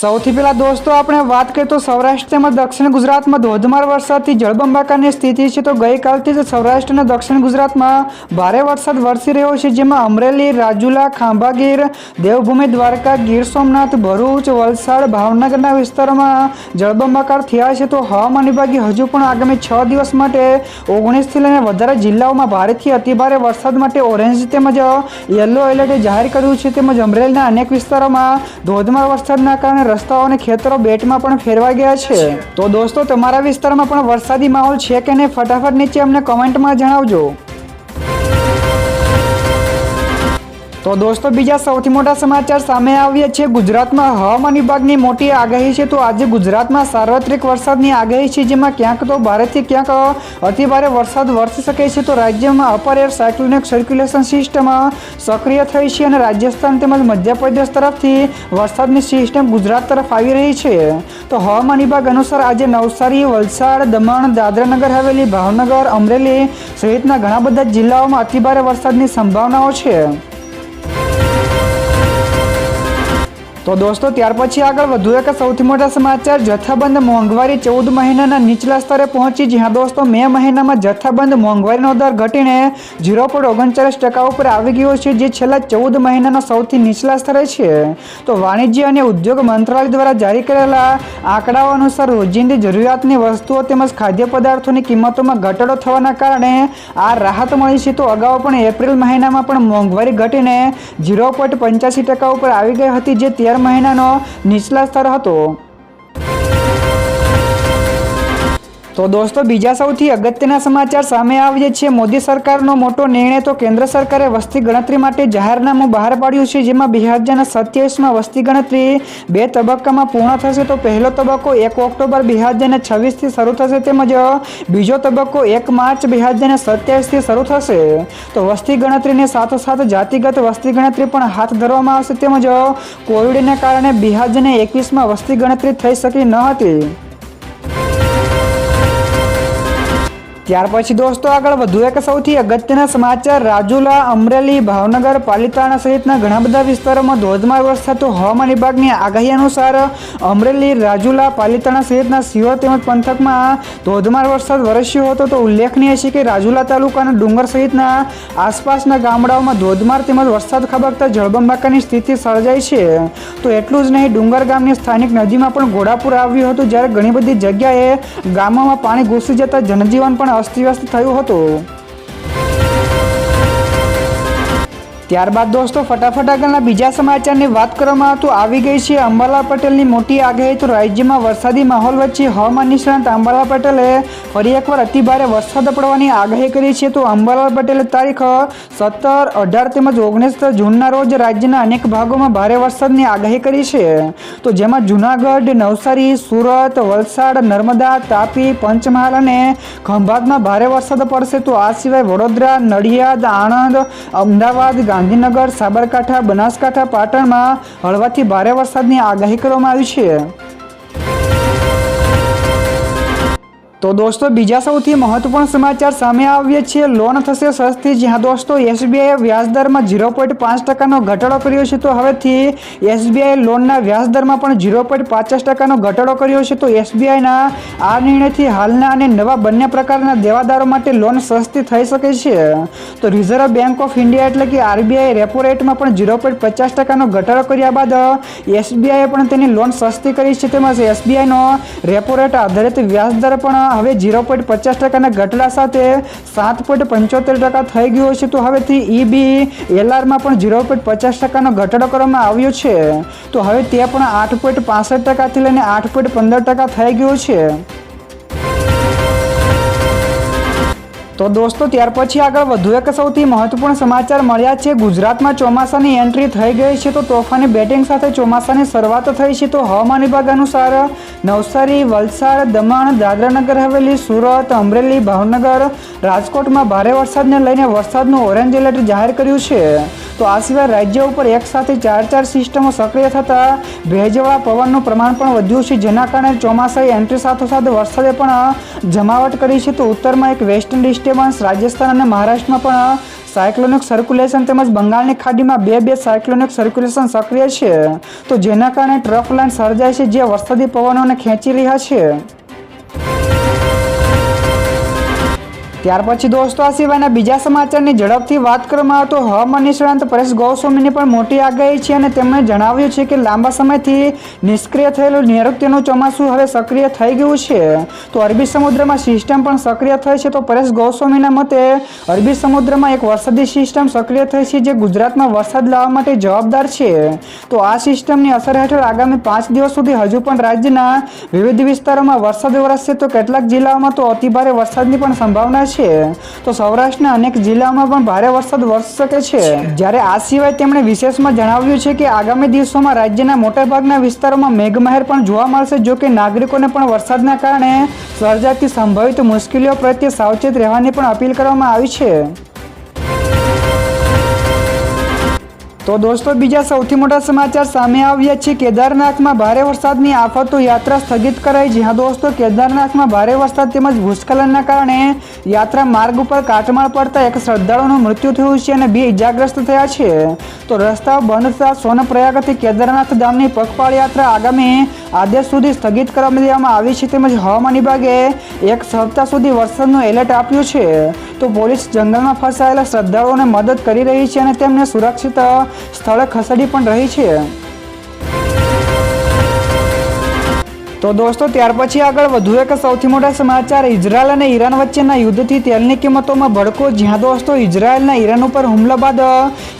સૌથી પહેલા દોસ્તો, આપણે વાત કરીએ તો સૌરાષ્ટ્ર તેમજ દક્ષિણ ગુજરાતમાં ધોધમાર વરસાદથી જળબંબાકારની સ્થિતિ છે. તો ગઈકાલથી જ સૌરાષ્ટ્ર અને દક્ષિણ ગુજરાતમાં ભારે વરસાદ વરસી રહ્યો છે, જેમાં અમરેલી, રાજુલા, ખાંભાગીર, દેવભૂમિ, દ્વારકા, ગીર સોમનાથ, ભરૂચ, વલસાડ, ભાવનગરના વિસ્તારોમાં જળબંબાકાર થયા છે. તો હવામાન વિભાગે હજુ પણ આગામી છ દિવસ માટે ઓગણીસથી લઈને વધારે જિલ્લાઓમાં ભારેથી અતિભારે વરસાદ માટે ઓરેન્જ તેમજ યલો એલર્ટ જાહેર કર્યું છે. તેમજ અમરેલીના અનેક વિસ્તારોમાં ધોધમાર વરસાદના કારણે રસ્તાઓ અને ખેતરો બેટમાં પણ ફેરવાઈ ગયા છે. તો દોસ્તો, તમારા વિસ્તારમાં પણ વરસાદી માહોલ છે કે નહીં? ફટાફટ નીચે અમને કમેન્ટમાં જણાવજો. તો દોસ્તો, બીજા સૌથી મોટા સમાચાર સામે આવ્યા છે. ગુજરાતમાં હવામાન વિભાગની મોટી આગાહી છે. તો આજે ગુજરાતમાં સાર્વત્રિક વરસાદની આગાહી છે, જેમાં ક્યાંક તો ભારેથી ક્યાંક અતિભારે વરસાદ વરસી શકે છે. તો રાજ્યમાં upper air cyclonic circulation system સક્રિય થઈ છે અને રાજસ્થાન તેમજ મધ્યપ્રદેશ તરફથી વરસાદની સિસ્ટમ ગુજરાત તરફ આવી રહી છે. તો હવામાન વિભાગ અનુસાર આજે નવસારી, વલસાડ, દમણ, દાદરાનગર, હવેલી, ભાવનગર, અમરેલી સહિતના ઘણા બધા જિલ્લાઓમાં અતિભારે વરસાદની સંભાવનાઓ છે. તો દોસ્તો, ત્યાર પછી આગળ વધુ એક સૌથી મોટા સમાચાર. જથ્થાબંધ મોંઘવારી ચૌદ મહિનાના નીચલા સ્તરે પહોંચી, જ્યાં દોસ્તો મે મહિનામાં જથ્થાબંધ મોંઘવારીનો દર ઘટીને ઝીરો પોઈન્ટ ઓગણચાલીસ ટકા ઉપર આવી ગયો છે, જે છેલ્લા ચૌદ મહિનાના સૌથી નીચલા સ્તરે છે. તો વાણિજ્ય અને ઉદ્યોગ મંત્રાલય દ્વારા જારી કરેલા આંકડાઓ અનુસાર રોજિંદી જરૂરિયાતની વસ્તુઓ તેમજ ખાદ્ય પદાર્થોની કિંમતોમાં ઘટાડો થવાના કારણે આ રાહત મળી છે. તો અગાઉ પણ એપ્રિલ મહિનામાં પણ મોંઘવારી ઘટીને ઝીરો પોઈન્ટ પંચ્યાસી ટકા ઉપર આવી ગઈ હતી, જે તેર મહિનાનો નીચલા સ્તર હતો. તો દોસ્તો, બીજા સૌથી અગત્યના સમાચાર સામે આવ્યા છે. મોદી સરકારનો મોટો નિર્ણય તો કેન્દ્ર સરકારે વસ્તી ગણતરી માટે જાહેરનામું બહાર પાડ્યું છે, જેમાં બે હજારના સત્યાવીસમાં વસ્તી ગણતરી બે તબક્કામાં પૂર્ણ થશે. તો પહેલો તબક્કો એક ઓક્ટોબર બે હજારના છવ્વીસથી શરૂ થશે, તેમજ બીજો તબક્કો એક માર્ચ બે હજારના સત્યાવીસથી શરૂ થશે. તો વસ્તી ગણતરીને સાથોસાથ જાતિગત વસ્તી ગણતરી પણ હાથ ધરવામાં આવશે, તેમજ કોવિડને કારણે બે હજાર એકવીસમાં વસ્તી ગણતરી થઈ શકી ન હતી. ત્યાર પછી દોસ્તો આગળ વધુ એક સૌથી અગત્યના સમાચાર. રાજુલા, અમરેલી, ભાવનગર, પાલિતાણા સહિતના ઘણા બધા વિસ્તારોમાં ધોધમાર વરસાદ તો હવામાન વિભાગની આગાહી અનુસાર અમરેલી, રાજુલા, પાલિતાણા સહિતના સિંહો તેમજ પંથકમાં ધોધમાર વરસાદ વરસ્યો હતો. તો ઉલ્લેખનીય છે કે રાજુલા તાલુકાના ડુંગર સહિતના આસપાસના ગામડાઓમાં ધોધમાર તેમજ વરસાદ ખાબકતા જળબંબાકાની સ્થિતિ સર્જાઈ છે. તો એટલું જ નહીં, ડુંગર ગામની સ્થાનિક નદીમાં પણ ઘોડાપુર આવ્યું હતું, જ્યારે ઘણી બધી જગ્યાએ ગામોમાં પાણી ઘૂસી જતા જનજીવન પણ અસ્તવ્યસ્ત થયું હતું. ત્યારબાદ દોસ્તો, ફટાફટ આગળના બીજા સમાચારની વાત કરવામાં તો આવી ગઈ છે. અંબાલાલ પટેલની મોટી આગાહી તો રાજ્યમાં વરસાદી માહોલ વચ્ચે હવામાન નિષ્ણાંત અંબાલાલ પટેલે ફરી એકવાર અતિભારે વરસાદ પડવાની આગાહી કરી છે. તો અંબાલાલ પટેલે તારીખ સત્તર અઢાર તેમજ ઓગણીસ જૂનના રોજ રાજ્યના અનેક ભાગોમાં ભારે વરસાદની આગાહી કરી છે. તો જેમાં જૂનાગઢ, નવસારી, સુરત, વલસાડ, નર્મદા, તાપી, પંચમહાલ અને ખંભાતમાં ભારે વરસાદ પડશે. તો આ સિવાય વડોદરા, નડિયાદ, આણંદ, અમદાવાદ ગાંધીનગર સાબરકાંઠા બનાસકાંઠા પાટણમાં હળવાથી ભારે વરસાદની આગાહી કરવામાં આવી છે. તો દોસ્તો, બીજા સૌથી મહત્વપૂર્ણ સમાચાર સામે આવ્યા છે. લોન થશે સસ્તી, જ્યાં દોસ્તો, એસબીઆઈએ વ્યાજદરમાં ઝીરો પોઈન્ટ પાંચ ટકાનો ઘટાડો કર્યો છે. તો હવેથી એસબીઆઈ લોનના વ્યાજદરમાં પણ ઝીરો પોઈન્ટ પચાસ ટકાનો ઘટાડો કર્યો છે. તો એસબીઆઈના આ નિર્ણયથી હાલના અને નવા બંને પ્રકારના દેવાદારો માટે લોન સસ્તી થઈ શકે છે. તો રિઝર્વ બેંક ઓફ ઇન્ડિયા એટલે કે આરબીઆઈ રેપો રેટમાં પણ ઝીરો પોઈન્ટ પચાસ ટકાનો ઘટાડો કર્યા બાદ એસબીઆઈએ પણ તેની લોન સસ્તી કરી છે. તેમજ એસબીઆઈનો રેપો રેટ આધારિત વ્યાજદર પણ હવે ઝીરો પોઈન્ટ પચાસ ટકાના ઘટાડા સાથે સાત પોઈન્ટ પંચોતેર ટકા થઈ ગયો છે, તો હવેથી ઈબી એલઆરમાં પણ ઝીરો પોઈન્ટ પચાસ ટકાનો ઘટાડો કરવામાં આવ્યો છે. તો હવે તે પણ આઠ પોઈન્ટ પાસઠ ટકાથી લઈને આઠ પોઈન્ટ પંદર ટકા થઈ ગયો છે. તો દોસ્તો, ત્યાર પછી આગળ વધુ એક સૌથી મહત્વપૂર્ણ સમાચાર મળ્યા છે. ગુજરાતમાં ચોમાસાની એન્ટ્રી થઈ ગઈ છે તો તોફાની બેટિંગ સાથે ચોમાસાની શરૂઆત થઈ છે તો હવામાન વિભાગ અનુસાર નવસારી, વલસાડ, દમણ, દાદરાનગર હવેલી, સુરત, અમરેલી, ભાવનગર, રાજકોટમાં ભારે વરસાદને લઈને વરસાદનું ઓરેન્જ એલર્ટ જાહેર કર્યું છે. તો આ સિવાય રાજ્ય ઉપર એક સાથે ચાર ચાર સિસ્ટમો સક્રિય થતાં ભેજવાળા પવનનું પ્રમાણ પણ વધ્યું છે, જેના કારણે ચોમાસાએ એન્ટ્રી સાથોસાથ વરસાદે પણ જમાવટ કરી છે. તો ઉત્તરમાં એક વેસ્ટર્ન ડિસ્ટર્બન્સ રાજસ્થાન અને મહારાષ્ટ્રમાં પણ સાયક્લોનિક સર્ક્યુલેશન તેમજ બંગાળની ખાડીમાં બે બે સાયક્લોનિક સર્ક્યુલેશન સક્રિય છે. તો જેના કારણે ટ્રફ લાઇન સર્જાય છે જે વરસાદી પવનોને ખેંચી રહ્યા છે. ત્યાર પછી દોસ્તો, આ સિવાયના બીજા સમાચારની ઝડપથી વાત કરવામાં આવે તો હવામાન નિષ્ણાંત પરેશ ગોસ્વામીની પણ મોટી આગાહી છે અને તેમણે જણાવ્યું છે કે લાંબા સમયથી નિષ્ક્રિય થયેલું નૈઋત્યનું ચોમાસું હવે સક્રિય થઈ ગયું છે. તો અરબી સમુદ્રમાં સિસ્ટમ પણ સક્રિય થઈ છે. તો પરેશ ગોસ્વામીના મતે અરબી સમુદ્રમાં એક વરસાદી સિસ્ટમ સક્રિય થઈ છે જે ગુજરાતમાં વરસાદ લાવવા માટે જવાબદાર છે. તો આ સિસ્ટમની અસર હેઠળ આગામી પાંચ દિવસ સુધી હજુ પણ રાજ્યના વિવિધ વિસ્તારોમાં વરસાદ વરસશે. તો કેટલાક જિલ્લાઓમાં તો અતિભારે વરસાદની પણ સંભાવના છે. તો સૌરાષ્ટ્રના અનેક જિલ્લાઓમાં પણ ભારે વરસાદ વરસી શકે છે. જ્યારે આ સિવાય તેમણે વિશેષમાં જણાવ્યું છે કે આગામી દિવસોમાં રાજ્યના મોટાભાગના વિસ્તારોમાં મેઘમહેર પણ જોવા મળશે, જો કે નાગરિકોને પણ વરસાદના કારણે સર્જાતી સંભવિત મુશ્કેલીઓ પ્રત્યે સાવચેત રહેવાની પણ અપીલ કરવામાં આવી છે. તો દોસ્તો, બીજા સૌથી મોટા સમાચાર સામે આવ્યા છે. કેદારનાથમાં ભારે વરસાદની આફતો યાત્રા સ્થગિત કરાઈ જ્યાં દોસ્તો, કેદારનાથમાં ભારે વરસાદ તેમજ ભૂસ્ખલનના કારણે યાત્રા માર્ગ ઉપર કાટમાળ પડતા એક શ્રદ્ધાળુનું મૃત્યુ થયું છે અને બે ઇજાગ્રસ્ત થયા છે. તો રસ્તાઓ બંધ થતા સોનપ્રયાગથી કેદારનાથ ધામની પગપાળ યાત્રા આગામી આદેશ સુધી સ્થગિત કરવામાં દેવામાં આવી છે. તેમજ હવામાન વિભાગે એક સપ્તાહ સુધી વરસાદનું એલર્ટ આપ્યું છે. તો પોલીસ જંગલમાં ફસાયેલા શ્રદ્ધાળુઓને મદદ કરી રહી છે અને તેમને સુરક્ષિત સ્થળે ખસેડી પણ રહી છે. તો દોસ્તો, ત્યાર પછી આગળ વધુ એક સૌથી મોટા સમાચાર. ઇઝરાયલ અને ઈરાન વચ્ચેના યુદ્ધથી તેલની કિંમતોમાં ભડકો. જ્યાં દોસ્તો, ઇઝરાયલના ઈરાન ઉપર હુમલા બાદ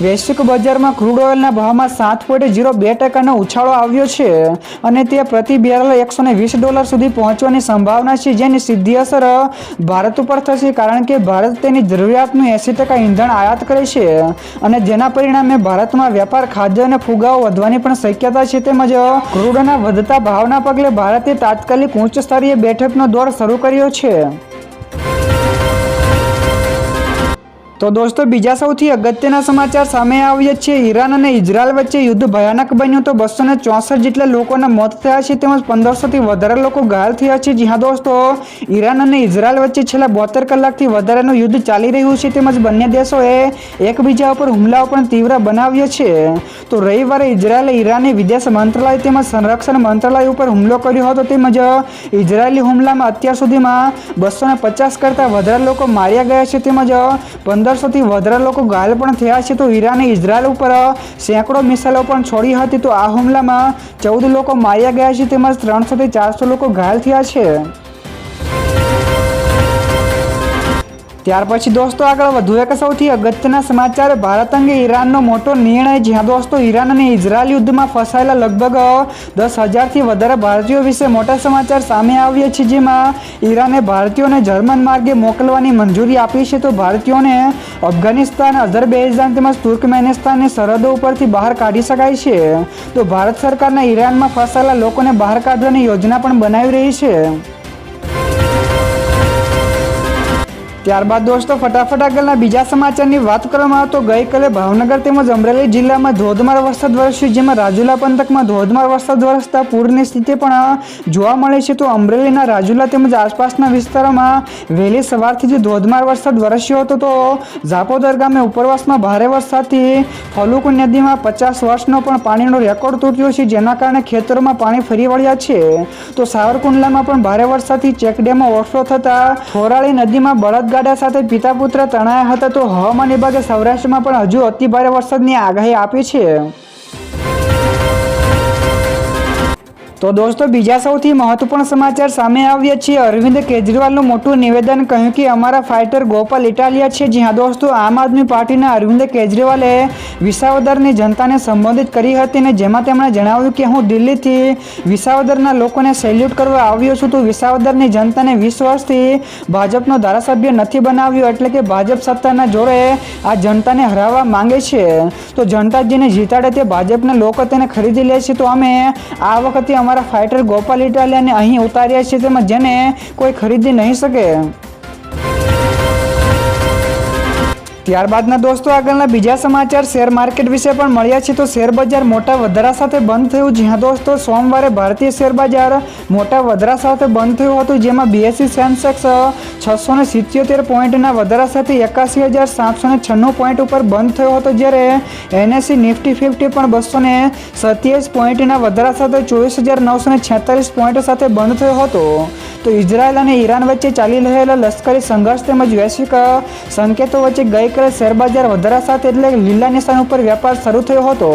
વૈશ્વિક બજારમાં ક્રૂડ ઓઇલના ભાવમાં સાત પોઈન્ટ ઝીરો બે ટકાનો ઉછાળો આવ્યો છે અને તે પ્રતિ બેરલ એકસો ને વીસ ડોલર સુધી પહોંચવાની સંભાવના છે, જેની સીધી અસર ભારત ઉપર થશે, કારણ કે ભારત તેની જરૂરિયાતનું એંસી ટકા ઈંધણ આયાત કરે છે અને જેના પરિણામે ભારતમાં વેપાર, ખાદ્ય અને ફુગાઓ વધવાની પણ શક્યતા છે, તેમજ ક્રૂડના વધતા ભાવના પગલે ભારતે તાત્કાલિક ઉચ્ચ સ્તરીય બેઠકનો દોર શરૂ કર્યો છે. તો દોસ્તો, બીજા સૌથી અગત્યના સમાચાર સામે આવ્યા છે. ઈરાન અને ઇઝરાયલ વચ્ચે યુદ્ધ ભયાનક બન્યું તો બસો ને ચોસઠ જેટલા લોકોના મોત થયા છે તેમજ પંદરસોથી વધારે લોકો ઘાયલ થયા છે. જ્યાં દોસ્તો, ઈરાન અને ઇઝરાયલ વચ્ચે છેલ્લા બોતેર કલાકથી વધારેનું યુદ્ધ ચાલી રહ્યું છે તેમજ બંને દેશોએ એકબીજા ઉપર હુમલાઓ પણ તીવ્ર બનાવ્યો છે. તો રવિવારે ઇઝરાયલે ઈરાને વિદેશ મંત્રાલય તેમજ સંરક્ષણ મંત્રાલય ઉપર હુમલો કર્યો હતો તેમજ ઇઝરાયેલી હુમલામાં અત્યાર સુધીમાં બસો પચાસ કરતાં વધારે લોકો માર્યા ગયા છે તેમજ પંદરસોથી વધારે લોકો ઘાયલ પણ થયા છે. તો ઈરાને ઇઝરાયલ ઉપર સેંકડો મિસાઇલો પણ છોડી હતી. તો આ હુમલામાં ચૌદ લોકો માર્યા ગયા છે. તેમજ ત્રણસોથી ચારસો લોકો ઘાયલ થયા છે. ત્યાર પછી દોસ્તો આગળ વધુ એક સૌથી અગત્યના સમાચાર. ભારત અંગે ઈરાનનો મોટો નિર્ણય, જ્યાં દોસ્તો ઈરાન અને ઇઝરાયલ યુદ્ધમાં ફસાયેલા લગભગ દસ હજારથી વધારે ભારતીયો વિશે મોટા સમાચાર સામે આવ્યા છે, જેમાં ઈરાને ભારતીયોને જર્મન માર્ગે મોકલવાની મંજૂરી આપી છે. તો ભારતીયોને અફઘાનિસ્તાન, અઝરબૈજાન તેમજ તુર્કમેનિસ્તાનની સરહદો ઉપરથી બહાર કાઢી શકાય છે. તો ભારત સરકારના ઈરાનમાં ફસાયેલા લોકોને બહાર કાઢવાની યોજના પણ બનાવી રહી છે. ત્યારબાદ દોસ્તો, ફટાફટ આગળના બીજા સમાચારની વાત કરવામાં આવે તો ગઈકાલે ભાવનગર તેમજ અમરેલી જિલ્લામાં ધોધમાર વરસાદ વરસ્યો જેમાં રાજુલા પંથકમાં ધોધમાર વરસાદ વરસતા પૂરની સ્થિતિ પણ જોવા મળે છે. તો અમરેલીના રાજુલા તેમજ આસપાસના વિસ્તારોમાં વહેલી સવારથી જે ધોધમાર વરસાદ વરસ્યો હતો, તો ઝાપોદર ગામે ઉપરવાસમાં ભારે વરસાદથી ફલુકુ નદીમાં પચાસ વર્ષનો પણ પાણીનો રેકોર્ડ તૂટ્યો છે, જેના કારણે ખેતરોમાં પાણી ફરી વળ્યા છે. તો સાવરકુંડલામાં પણ ભારે વરસાદથી ચેકડેમમાં ઓવરફ્લો થતા થોરાળી નદીમાં બળદગાડા સાથે પિતા પુત્ર તણાયા હતા, તો હવામાન વિભાગે સૌરાષ્ટ્રમાં પણ હજુ અતિભારે વરસાદની આગાહી આપી છે. તો દોસ્તો, બીજા સૌથી મહત્વપૂર્ણ સમાચાર સામે આવ્યા છે. અરવિંદ કેજરીવાલનું મોટું નિવેદન કહ્યું કે, અમારા ફાઇટર ગોપાલ ઇટાલિયા છે. જ્યાં દોસ્તો, આમ આદમી પાર્ટીના અરવિંદ કેજરીવાલે વિસાવદરની જનતાને સંબોધિત કરી હતી ને જેમાં તેમણે જણાવ્યું કે, હું દિલ્હીથી વિસાવદરના લોકોને સેલ્યુટ કરવા આવ્યો છું. તો વિસાવદરની જનતાને વીસ વર્ષથી ભાજપનો ધારાસભ્ય નથી બનાવ્યો, એટલે કે ભાજપ સત્તાના જોડે આ જનતાને હરાવવા માંગે છે. તો જનતા જેને જીતાડે તે ભાજપના લોકો તેને ખરીદી લે છે. તો અમે આ વખતે અમારા ફાઇટર ગોપાલ ઇટાલિયાને અહીં ઉતાર્યા છે તેમાં જેને કોઈ ખરીદી નહીં શકે. ત્યારબાદના દોસ્તો, આગળના બીજા સમાચાર શેર માર્કેટ વિશે પણ મળ્યા છે. તો શેર બજાર મોટા વધારા સાથે બંધ થયું, જ્યાં દોસ્તો, સોમવારે ભારતીય શેર બજાર મોટા વધારા સાથે બંધ થયું હતું, જેમાં બીએસસી સેન્સેક્સ છસો ને સિત્યોતેર પોઈન્ટના વધારા સાથે એકાસી હજાર સાતસો ને છન્નું પોઈન્ટ ઉપર બંધ થયો હતો, જ્યારે એનએસસી નિફ્ટી ફિફ્ટી પણ બસો ને સત્યાવીસ પોઈન્ટના વધારા સાથે ચોવીસ હજાર નવસો ને છેતાલીસ પોઈન્ટ સાથે બંધ થયો હતો. તો ઇઝરાયલ અને ઈરાન વચ્ચે ચાલી રહેલા લશ્કરી સંઘર્ષ તેમજ વૈશ્વિક સંકેતો વચ્ચે ગઈકાલે શેરબજાર વધારા સાથે એટલે લીલા નિશાન ઉપર વેપાર શરૂ થયો હતો.